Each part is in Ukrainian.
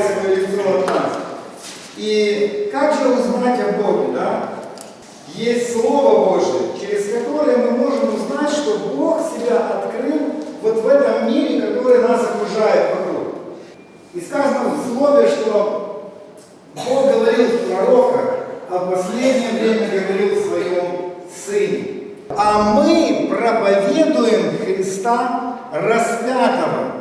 скрывает свое лицо. И как же узнать о Боге, да? Есть Слово Божье, через которое мы можем узнать, что Бог себя открыл вот в этом мире, который нас окружает вокруг. И сказано в Слове, что Бог говорил в пророках, а в последнее время говорил в своем Сыне. А мы проповедуем Христа распятого.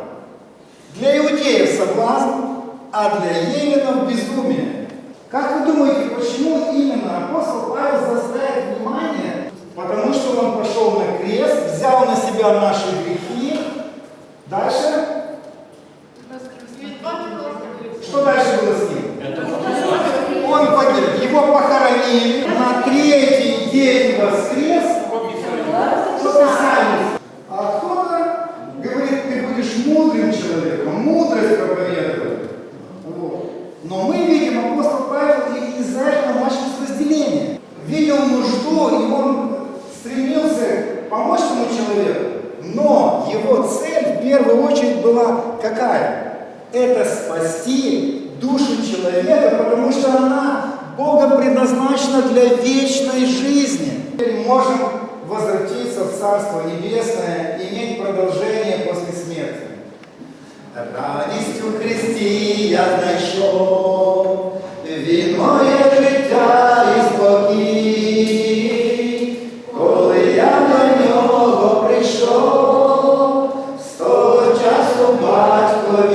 Для иудеев соблазн, а для еленов безумие. Как вы думаете, почему именно апостол Павел заставит внимание? Потому что он пошел на крест, взял на себя наши помочь тому человеку. Но его цель в первую очередь была какая? Это спасти душу человека, потому что она Богом предназначена для вечной жизни. Теперь можем возвратиться в Царство Небесное, иметь продолжение после смерти. Радістю в Христі я знайшов, Він моє combate com a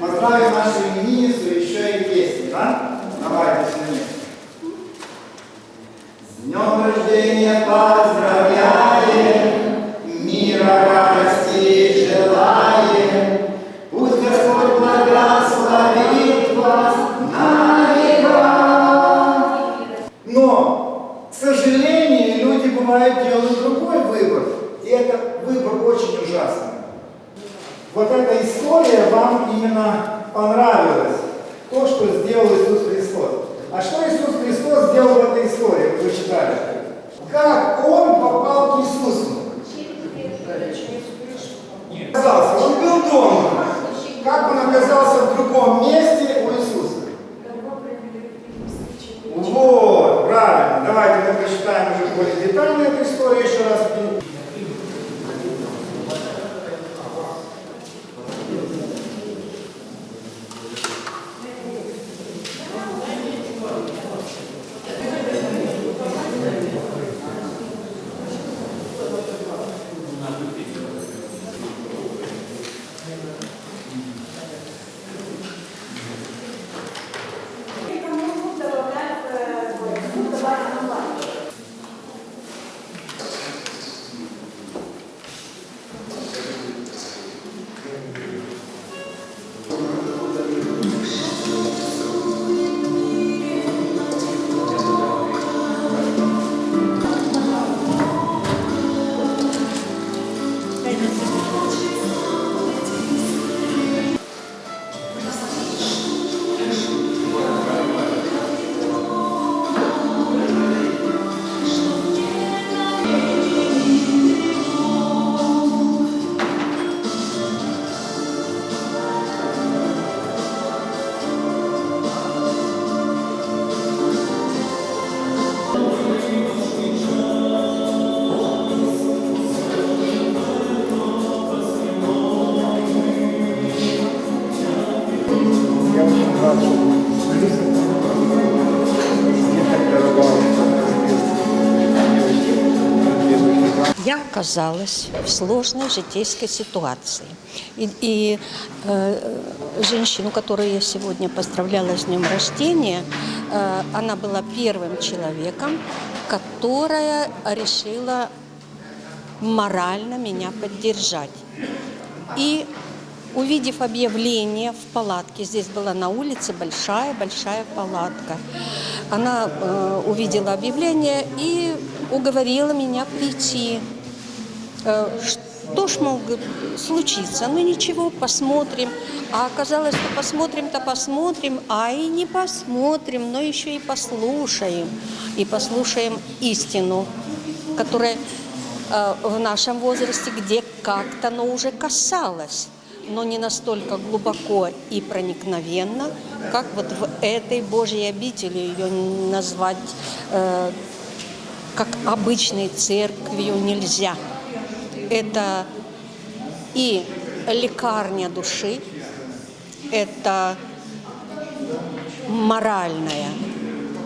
Поздравим нашу именинницу еще и песни, да? Давайте с. С днем рождения поздравляем, Я оказалась в сложной житейской ситуации. И, и э, женщину, которую я сегодня поздравляла с днем рождения, э, она была первым человеком, которая решила морально меня поддержать. И увидев объявление в палатке, здесь была на улице большая-большая палатка, она э, увидела объявление и уговорила меня прийти. Э, что ж, мол, г- случится? Ну ничего, посмотрим. А оказалось, что посмотрим-то посмотрим, а и не посмотрим, но еще и послушаем. И послушаем истину, которая э, в нашем возрасте, где как-то оно уже касалось, но не настолько глубоко и проникновенно, как вот в этой Божьей обители ее назвать э, как обычной церковью нельзя. Это и лекарня души, это моральная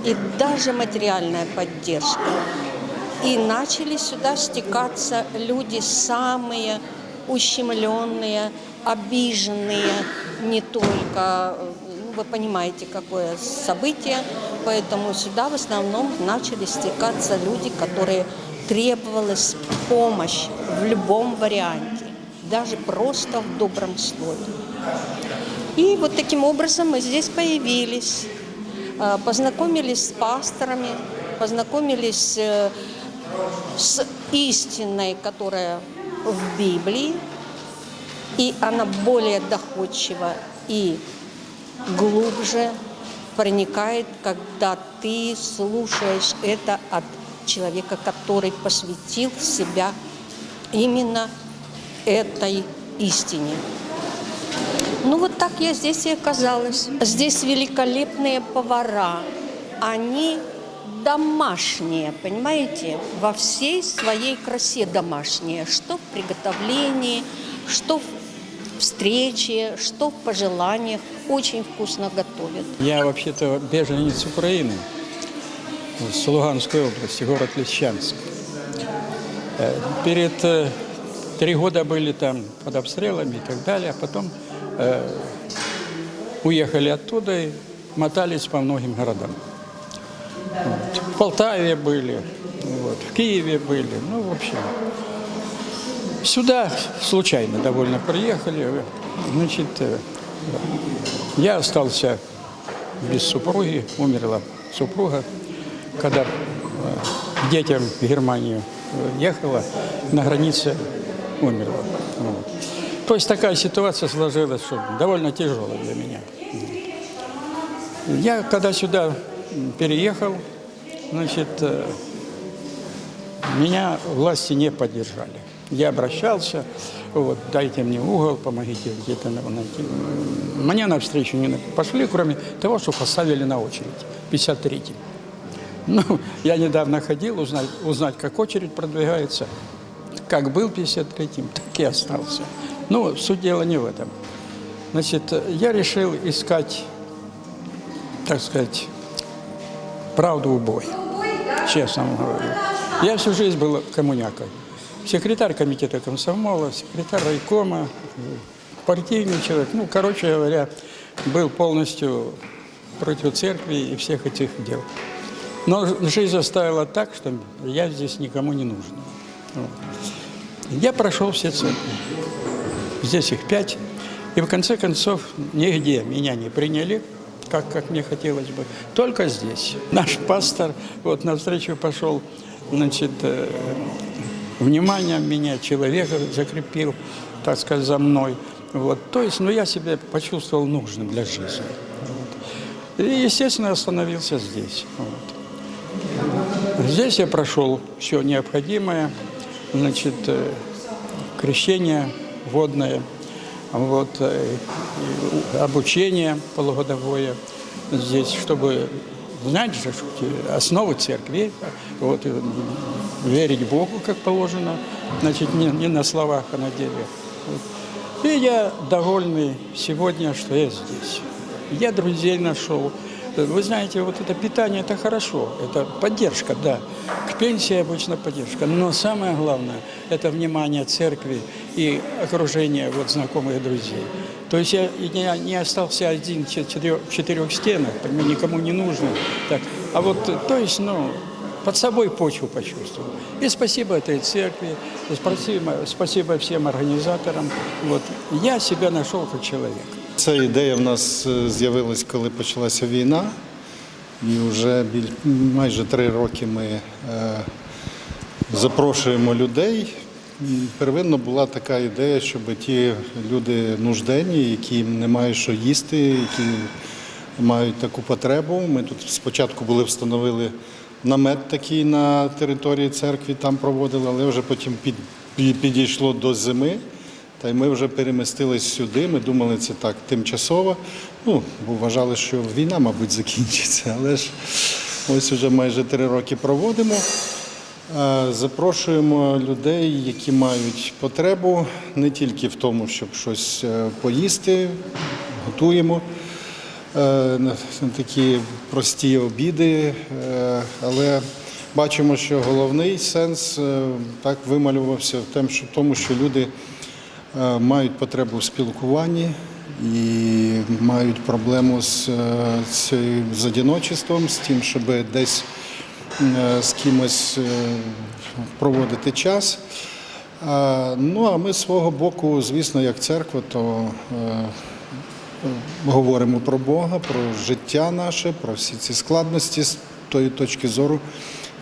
и даже материальная поддержка. И начали сюда стекаться люди самые ущемленные, обиженные, не только, ну, вы понимаете, какое событие, поэтому сюда в основном начали стекаться люди, которые требовалась помощь в любом варианте, даже просто в добром слове. И вот таким образом мы здесь появились, э, познакомились с пасторами, познакомились э, с истиной, которая в Библии, и она более доходчива и глубже проникает, когда ты слушаешь это от человека, который посвятил себя именно этой истине. Ну вот так я здесь и оказалась. Здесь великолепные повара. Они домашние, понимаете, во всей своей красе домашние. Что в приготовлении, что в встрече, что в пожеланиях. Очень вкусно готовят. Я вообще-то беженец Украины, с Луганской области, город Лисчанск. Э, Перед э, три года были там под обстрелами и так далее, а потом э, уехали оттуда и мотались по многим городам. Вот. В Полтаве были, вот, в Киеве были, ну, в общем. Сюда случайно довольно приехали. Значит, э, я остался без супруги, умерла супруга, когда э, к детям в Германию э, ехала, на границе умерла. Вот. То есть такая ситуация сложилась, что довольно тяжелая для меня. Я когда сюда переехал, значит, меня власти не поддержали. Я обращался, вот, дайте мне угол, помогите где-то на- найти. Мне навстречу не пошли, кроме того, что поставили на очередь, 53-й. Ну, я недавно ходил узнать, узнать, как очередь продвигается. Как был 53-м, так и остался. Ну, суть дела не в этом. Значит, я решил искать, так сказать, правду у боя. Честно говорю. Я всю жизнь был коммунякой. Секретарь комитета комсомола, секретарь райкома, партийный человек. Ну, короче говоря, был полностью против церкви и всех этих дел. Но жизнь заставила так, что я здесь никому не нужен. Я прошел все церкви. Здесь их пять. И в конце концов нигде меня не приняли, как, как мне хотелось бы. Только здесь. Наш пастор вот навстречу пошел, значит, э, внимание меня, человека закрепил, так сказать, за мной. Вот. То есть, ну, я себя почувствовал нужным для жизни. Вот. И, естественно, остановился здесь. Вот. Здесь я прошел все необходимое, значит, э, крещение водное, вот, э, обучение полугодовое здесь, чтобы знать же что основы церкви, вот, верить Богу, как положено, значит, не, не на словах, а на деле. Вот. И я довольный сегодня, что я здесь. Я друзей нашел, Вы знаете, вот это питание – это хорошо, это поддержка, да. К пенсии обычно поддержка. Но самое главное – это внимание церкви и окружение вот, знакомых друзей. То есть я не, не остался один в четырех, в четырех стенах, никому не нужно. Так. А вот, то есть, ну, под собой почву почувствовал. И спасибо этой церкви, и спасибо, спасибо всем организаторам. Вот. Я себя нашел как человек. Ця ідея в нас е, з'явилась, коли почалася війна. І вже майже три роки ми е, запрошуємо людей. Первинно була така ідея, щоб ті люди нужденні, які не мають що їсти, які мають таку потребу. Ми тут спочатку були встановили намет такий на території церкви, там проводили, але вже потім під, пі- підійшло до зими. Та й ми вже перемістились сюди. Ми думали, це так тимчасово. Ну, бо вважали, що війна, мабуть, закінчиться. Але ж ось вже майже три роки проводимо. Е, Запрошуємо людей, які мають потребу не тільки в тому, щоб щось е, поїсти, готуємо такі прості обіди, е, але бачимо, що головний сенс е, так вималювався в тому, що люди е, мають потребу в спілкуванні і мають проблему з, е, з одиночеством, з тим, щоб десь е, з кимось е, проводити час. Ну а ми з свого боку, звісно, як церква, то е, говоримо про Бога, про життя наше, про всі ці складності з тої точки зору,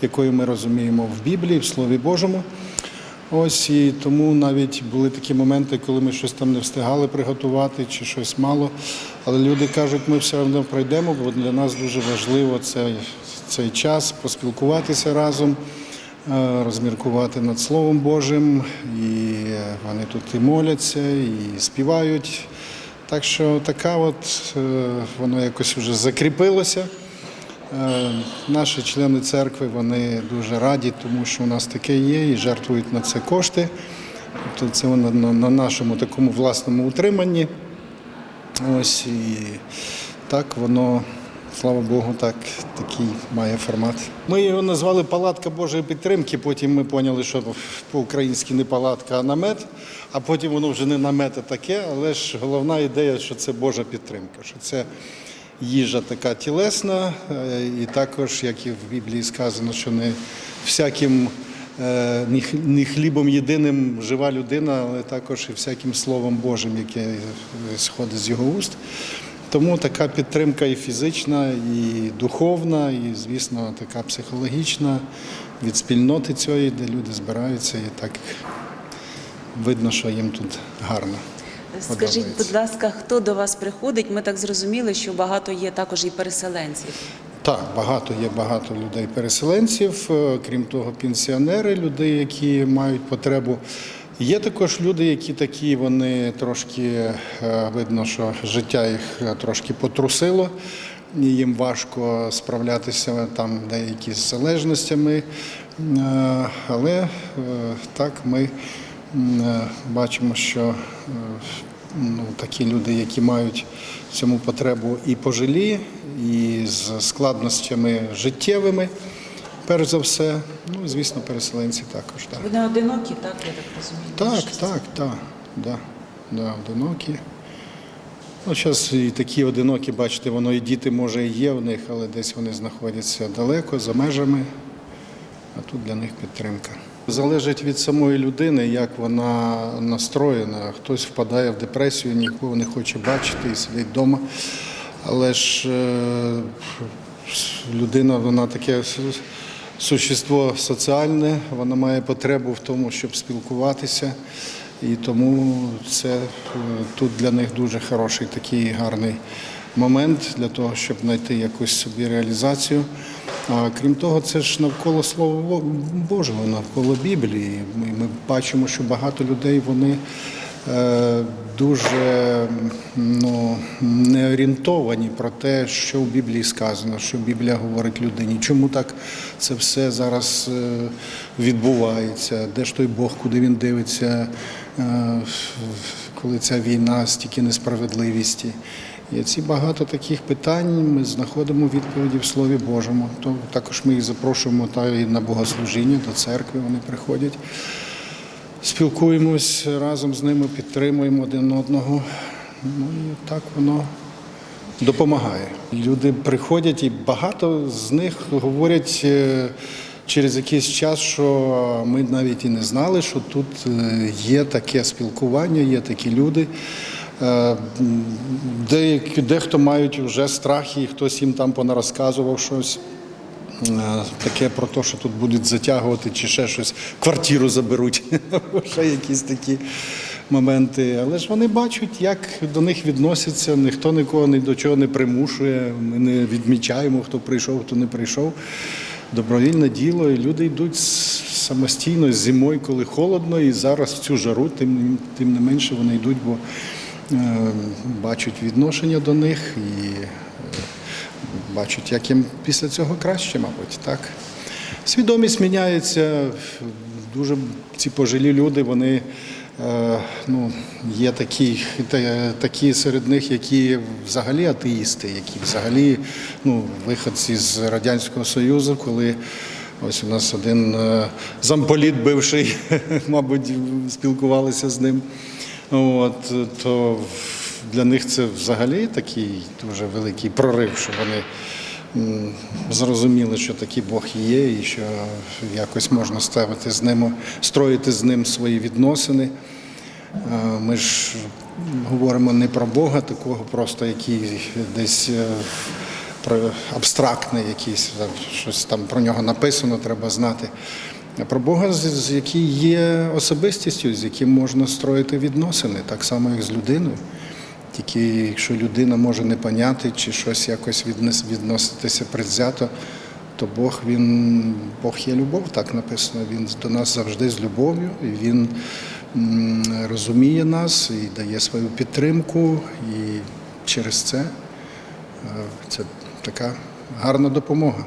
якою ми розуміємо в Біблії, в Слові Божому. Ось і тому навіть були такі моменти, коли ми щось там не встигали приготувати чи щось мало. Але люди кажуть, ми все одно пройдемо, бо для нас дуже важливо цей, цей час поспілкуватися разом, е, розміркувати над Словом Божим. І вони тут і моляться, і співають. Так що така от е, воно якось вже закріпилося. Е, Наші члени церкви вони дуже раді, тому що у нас таке є і жертвують на це кошти. Тобто це воно на, на нашому такому власному утриманні. Ось і так воно, слава Богу, так, такий має формат. Ми його назвали Палатка Божої підтримки, потім ми поняли, що по-українськи не палатка, а намет, а потім воно вже не намет, а таке, але ж головна ідея, що це Божа підтримка, що це їжа така тілесна, е, і також, як і в Біблії сказано, що не всяким не хлібом єдиним жива людина, але також і всяким Словом Божим, яке е, сходить з його уст. Тому така підтримка і фізична, і духовна, і, звісно, така психологічна від спільноти цієї, де люди збираються, і так видно, що їм тут гарно. Скажіть, будь ласка, хто до вас приходить? Ми так зрозуміли, що багато є також і переселенців. Так, багато є багато людей-переселенців, е, крім того, пенсіонери, люди, які мають потребу. Є також люди, які такі, вони трошки е, видно, що життя їх е, трошки потрусило, їм важко справлятися там деякі з залежностями. Е, Але так ми бачимо, що ну, такі люди, які мають цьому потребу і пожилі, і з складностями життєвими, перш за все. Ну, звісно, переселенці також. Так, Ви не одинокі, так я так розумію. так, так, так, да, да, одинокі. Ну, зараз і такі одинокі, бачите, воно і діти, може, і є в них, але десь вони знаходяться далеко, за межами, а тут для них підтримка. Залежить від самої людини, як вона настроєна. Хтось впадає в депресію, нікого не хоче бачити і сидить вдома. Але ж е, людина, вона таке существо соціальне, вона має потребу в тому, щоб спілкуватися. І тому це е, тут для них дуже хороший такий гарний момент для того, щоб знайти якусь собі реалізацію. А крім того, це ж навколо Слова Божого, навколо Біблії. Ми, бачимо, що багато людей вони дуже ну, не орієнтовані про те, що в Біблії сказано, що Біблія говорить людині. Чому так це все зараз е, відбувається? Де ж той Бог, куди він дивиться, е, коли ця війна, стільки несправедливості. І ці багато таких питань ми знаходимо відповіді в Слові Божому. То також ми їх запрошуємо та і на богослужіння до церкви. Вони приходять. Спілкуємось разом з ними, підтримуємо один одного. Ну і так воно допомагає. Люди приходять, і багато з них говорять е, через якийсь час, що ми навіть і не знали, що тут е, є таке спілкування, є такі люди. Е, Деякі, дехто мають вже страх, і хтось їм там понарозказував щось. Е, Таке про те, що тут будуть затягувати чи ще щось, квартиру заберуть, ще якісь такі моменти. Але ж вони бачать, як до них відносяться, ніхто нікого ні до чого не примушує. Ми не відмічаємо, хто прийшов, хто не прийшов. Добровільне діло, і люди йдуть самостійно зимою, коли холодно, і зараз в цю жару, тим, тим не менше вони йдуть, бо е, бачать відношення до них і бачать, як їм після цього краще, мабуть, так. Свідомість міняється. Дуже ці пожилі люди, вони е, ну, є такі, та- такі серед них, які взагалі атеїсти, які взагалі ну, виходці з Радянського Союзу, коли ось у нас один е, замполіт бивший, мабуть, спілкувалися з ним. От, то для них це взагалі такий дуже великий прорив, що вони зрозуміли, що такий Бог є, і що якось можна ставити з ним, строїти з ним свої відносини. Ми ж говоримо не про Бога, такого просто, який десь е, абстрактний якийсь, там, щось там про нього написано, треба знати. А про Бога, з який є особистістю, з яким можна строїти відносини, так само, як з людиною. Тільки якщо людина може не поняти чи щось якось відноситися предвзято, то Бог він Бог є любов, так написано. Він до нас завжди з любов'ю, і він розуміє нас і дає свою підтримку. І через це е, це така гарна допомога.